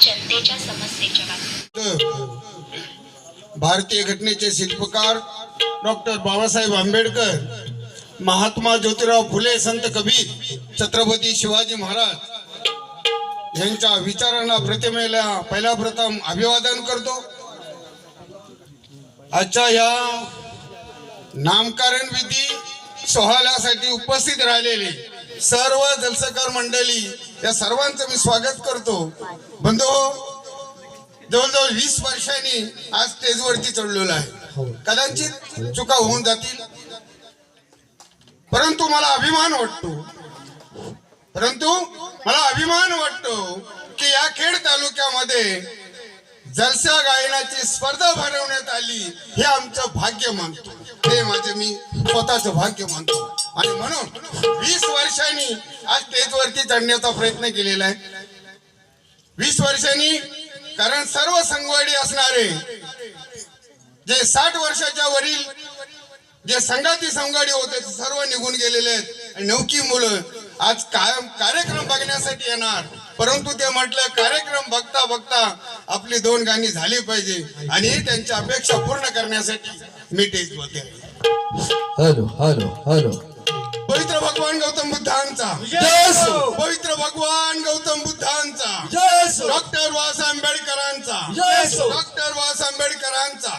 जनतेच्या समस्येच्या बाबतीत. भारतीय घटनेचे शिल्पकार डॉक्टर बाबासाहेब आंबेडकर महात्मा ज्योतिराव फुले संत कबीर छत्रपती शिवाजी महाराज यांच्या विचारांना प्रतिमेला पहिला प्रथम अभिवादन करतो. आजच्या या नामकरण विधी सोहळ्यासाठी उपस्थित राहिलेले सर्व जलसकार मंडळी या सर्वांचं मी स्वागत करतो. बंधू जवळजवळ वीस वर्षांनी आज स्टेजवरती चढलेलो आहे. कदाचित चुका होऊन जातील. परंतु मला अभिमान वाटतो. परंतु मला अभिमान वाटतो की या खेड तालुक्यामध्ये जलसा गायनाची स्पर्धा भरवण्यात आली हे आमचं भाग्य मानतो. हे माझे मी स्वतःच भाग्य मानतो. आणि म्हणून वीस वर्षांनी आज स्टेजवरती चढण्याचा प्रयत्न केलेला आहे. वीस वर्षांनी कारण सर्व संगवाडी असणारे जे साठ वर्षाच्या वरील जे संघाती संघाडी होते ते सर्व निघून गेलेले आहेत. आणि नौकी मुलं आज कायम कार्यक्रम बघण्यासाठी येणार. परंतु ते म्हटलं कार्यक्रम बघता बघता आपली दोन गाणी झाली पाहिजे आणि त्यांच्या अपेक्षा पूर्ण करण्यासाठी मी टेज बोलते हॅलो हॅलो हॅलो. पवित्र भगवान गौतम बुद्धांचा. पवित्र भगवान गौतम बुद्धांचा. डॉक्टर बाबासाहेब आंबेडकरांचा. डॉक्टर बाबासाहेब आंबेडकरांचा.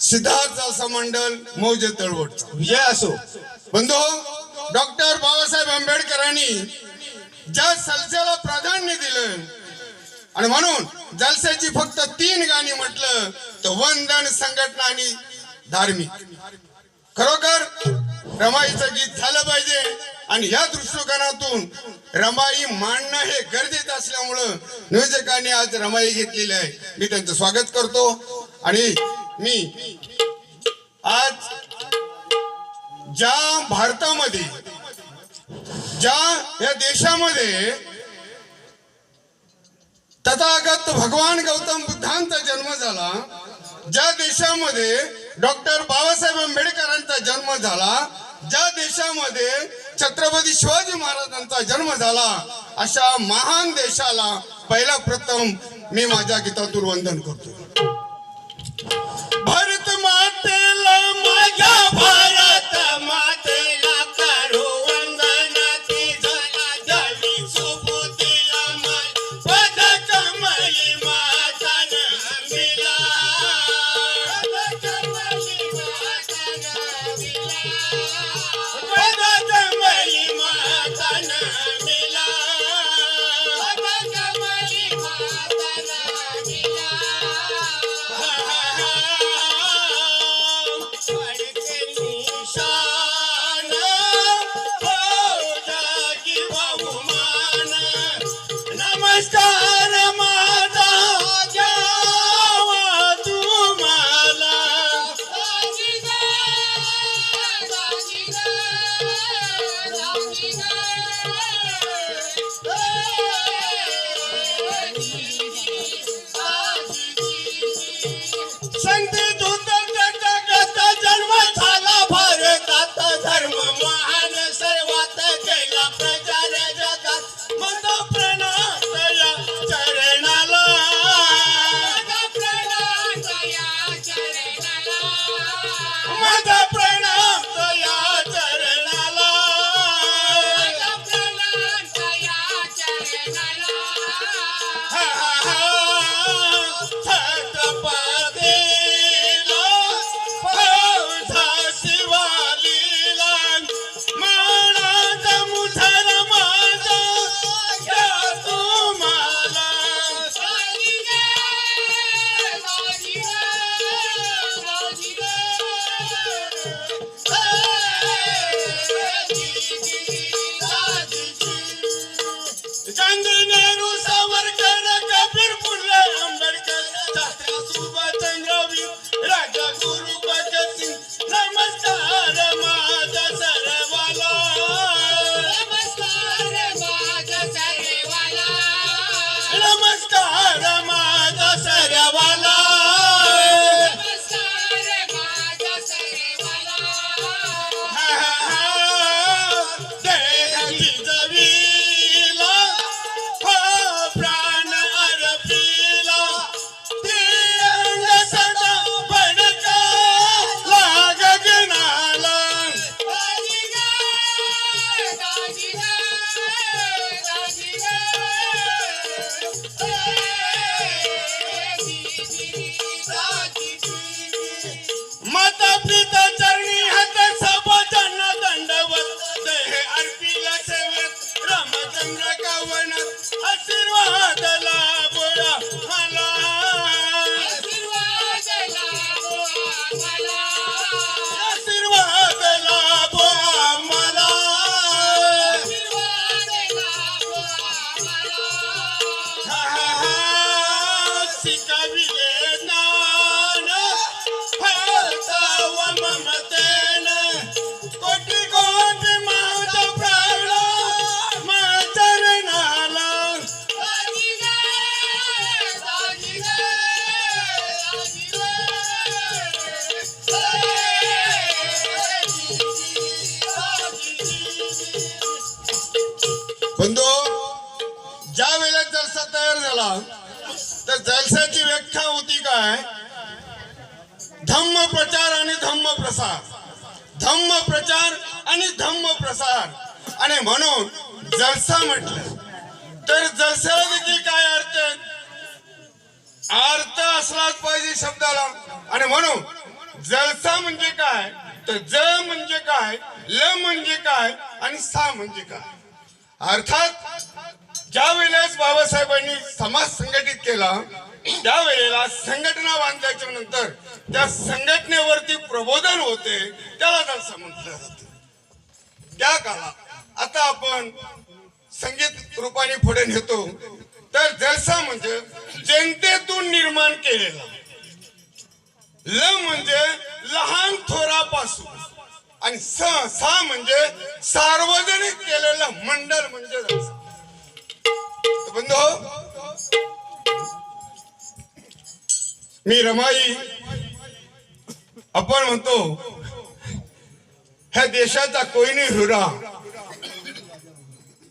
सिद्धार्थ असं मंडल मौजे तळवटचा. विजय असो बंधू डॉक्टर बाबासाहेब आंबेडकरांनी ज्या सलसेला प्राधान्य दिलं. आणि म्हणून जलसेची फक्त तीन गाणी म्हटलं तर वंदन संघटना आणि धार्मिक. खरोखर रमाईचं गीत झालं पाहिजे. आणि या दृष्टिकोनातून रमाई मांडणं हे गरजेचं असल्यामुळं नियोजकांनी आज रमाई घेतलेली आहे. मी त्यांचं स्वागत करतो. आणि मी आज ज्या भारतामध्ये ज्या या देशामध्ये तथागत भगवान गौतम बुद्धांचा जन्म झाला ज्या देशामध्ये डॉक्टर बाबासाहेब आंबेडकरांचा जन्म झाला ज्या देशामध्ये छत्रपती शिवाजी महाराजांचा जन्म झाला अशा महान देशाला पहिला प्रथम मी माझ्या गीतातून वंदन करतो. भारत मातेला माझ्या Santa. ಪ್ರೀತ म्हटलं. तर जलसाला देखील काय अर्थ अर्थ असलाच पाहिजे शब्दाला. आणि म्हणून जलसा म्हणजे काय? तर ज म्हणजे काय? ल म्हणजे काय? आणि सा म्हणजे काय? अर्थात ज्या वेळेस बाबासाहेबांनी समाज संघटित केला त्या वेळेला संघटना बांधल्याच्या नंतर त्या संघटनेवरती प्रबोधन होते त्याला जलसा म्हटलं जात. त्या काळात आता आपण संगीत रूपाने पुढे नेतो. तर जलसा म्हणजे जनतेतून निर्माण केलेला. ल म्हणजे लहान थोरापासून. आणि स सा म्हणजे सार्वजनिक केलेलं मंडळ म्हणजे जलसा. हो. मी रमाई आपण म्हणतो ह्या देशाचा कोयनी हुरा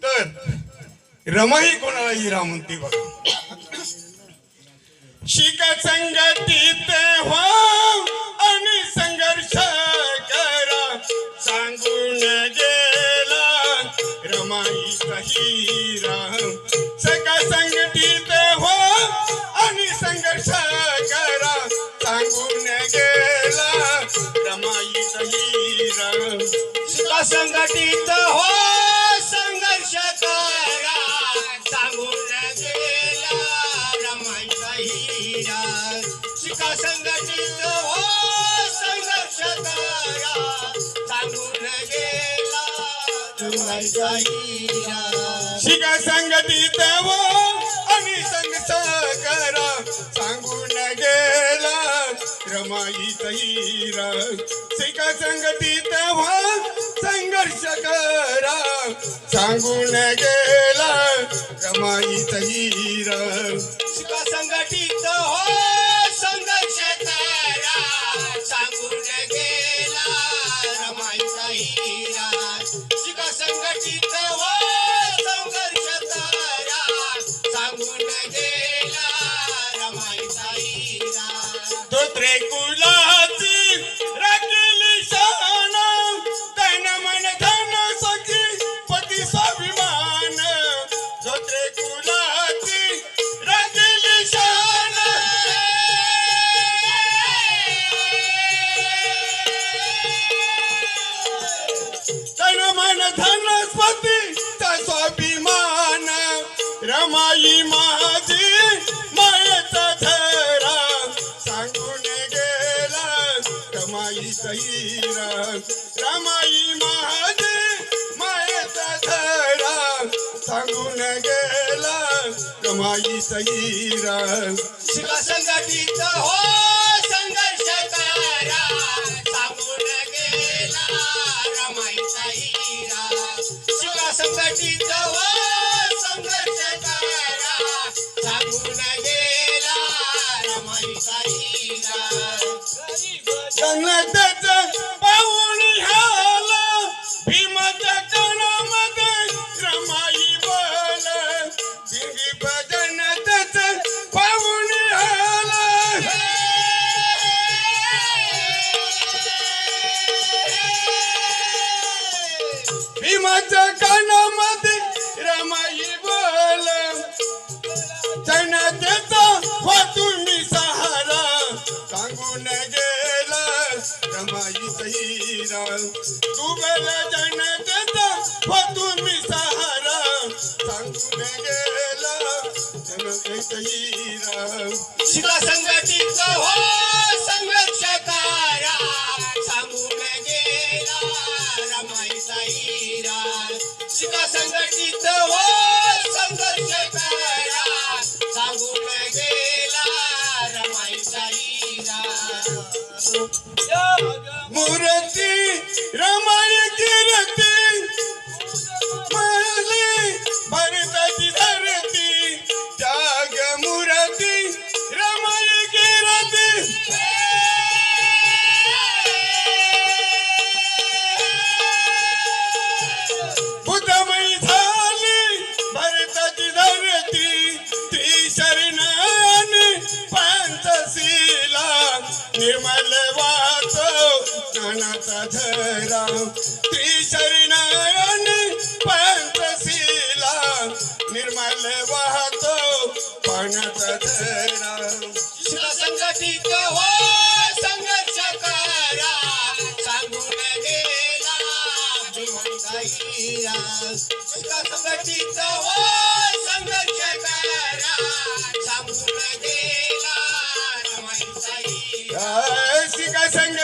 तर रमाई कोणाला हिरा म्हणते बघा. शिक संगतीत हो आणि संघर्ष करा. सांगून गेला रमाईचा हिरा सका संगतीत हो आणि संघर्ष करा. सांगून गेला रमाईचा हिरा शिका संघटित हो शिका संगती वो आणि संघर्ष करा सांगून गेला रमाई हिरा शिका संगती वो संघर्ष करा. सांगून गेला रमाई हिरा शिका संघटित सांगून गेला कमाई सईरा शिका संघटित हो संघर्ष करा सांगून गेला रमाई सईरा शिका संघटित हो संघर्ष करा सांगून गेला रमाई सईरा जन्नतच संघटित हो संघर्ष करा. सांगून गेला रमाईचा हिरा मूर्ती रमाई ज्ञानाचा झरा त्रिशरणान पंचशीला निर्मल वाहतो पाण्याचा झरा शिका संघटित हो संघर्ष करा सांगून गेला हिरा शिका संघटित हो संघर्ष करा सांगून गेला रमाईचा हिरा शिका संघटित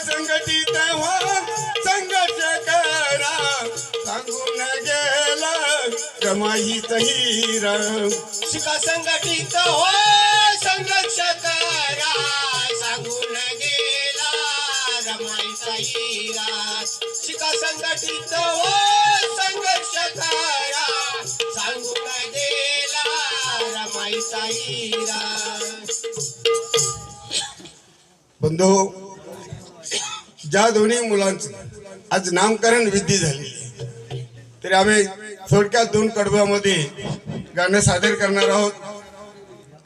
संघटित व्हा संघर्ष करा. सांगून गेला रमाई सैरा शिका संघटित हो संघर्ष करा. सांगून गेला रमाईत हिरा शिका संघटित हो संघर्ष करा. सांगून गेला रमाईचा हिरा बंधू ज्या दोन्ही मुलांचं आज नामकरण विधी झाली आहे. तरी आम्ही थोडक्यात दोन कडव्यामध्ये गाणं सादर करणार आहोत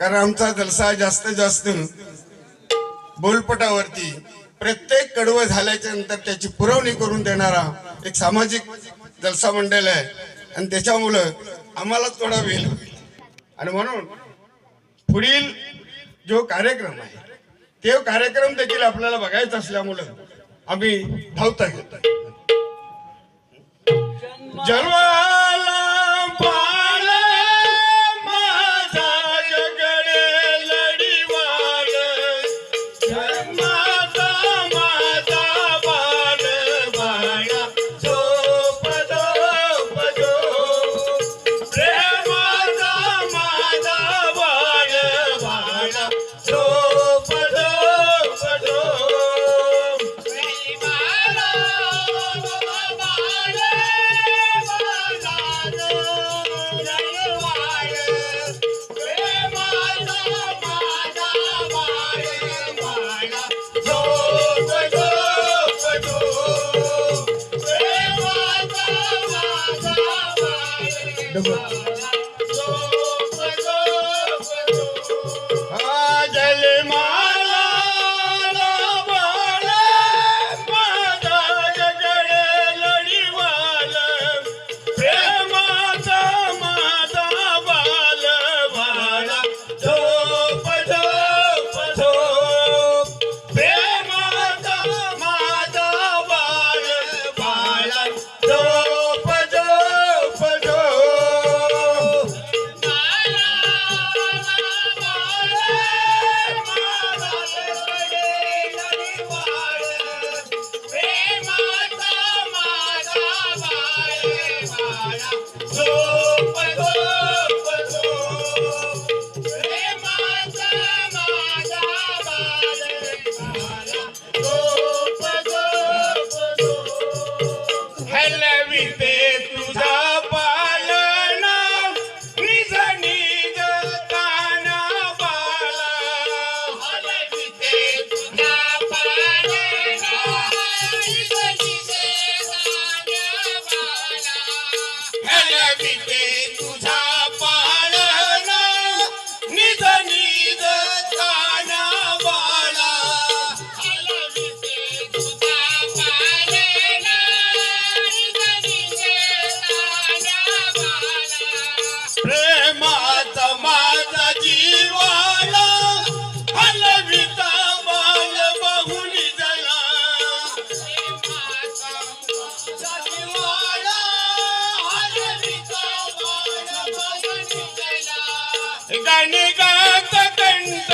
कारण आमचा जलसा जास्त जास्त बोलपटावरती प्रत्येक कडवं झाल्याच्यानंतर त्याची पुरवणी करून देणारा एक सामाजिक जलसा मंडळ आहे आणि त्याच्यामुळं आम्हाला थोडा वेळ होईल आणि म्हणून पुढील जो कार्यक्रम आहे ते कार्यक्रम देखील आपल्याला बघायचा असल्यामुळं आम्ही धावता घेतो जन्माला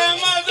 Mama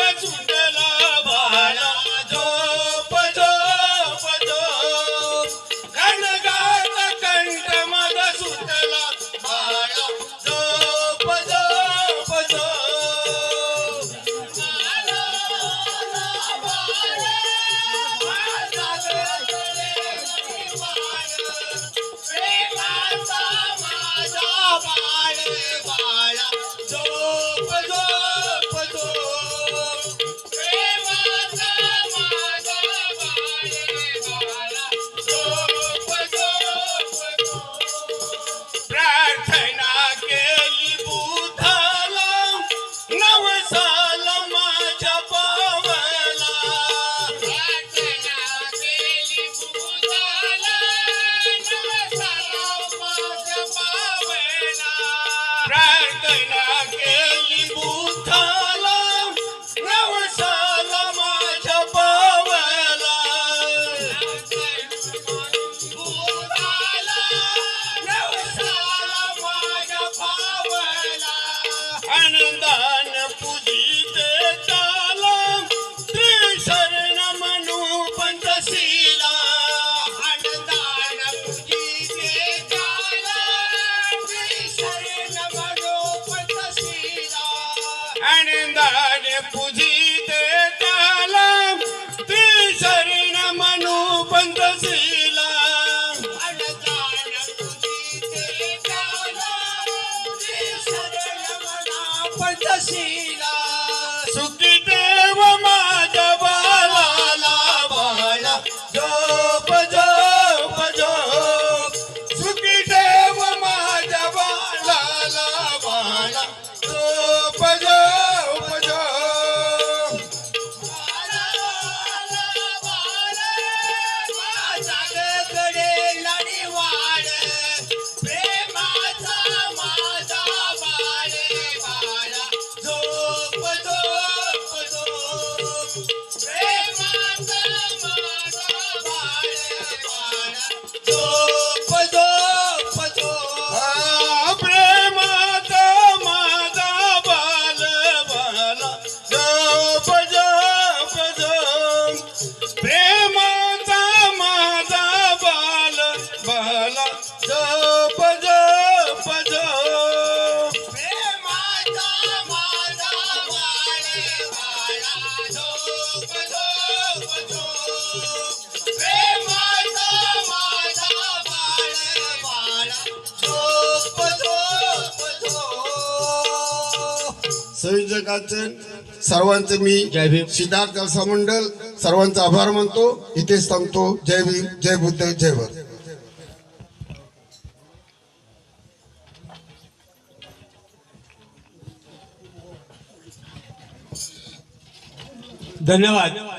आयोजकांचे सर्वांचे मी जय भीम. सिद्धार्थ जलसा मंडळ सर्वांचा आभार मानतो. इथेच थांबतो. जय भीम जय बुद्ध जय भर धन्यवाद.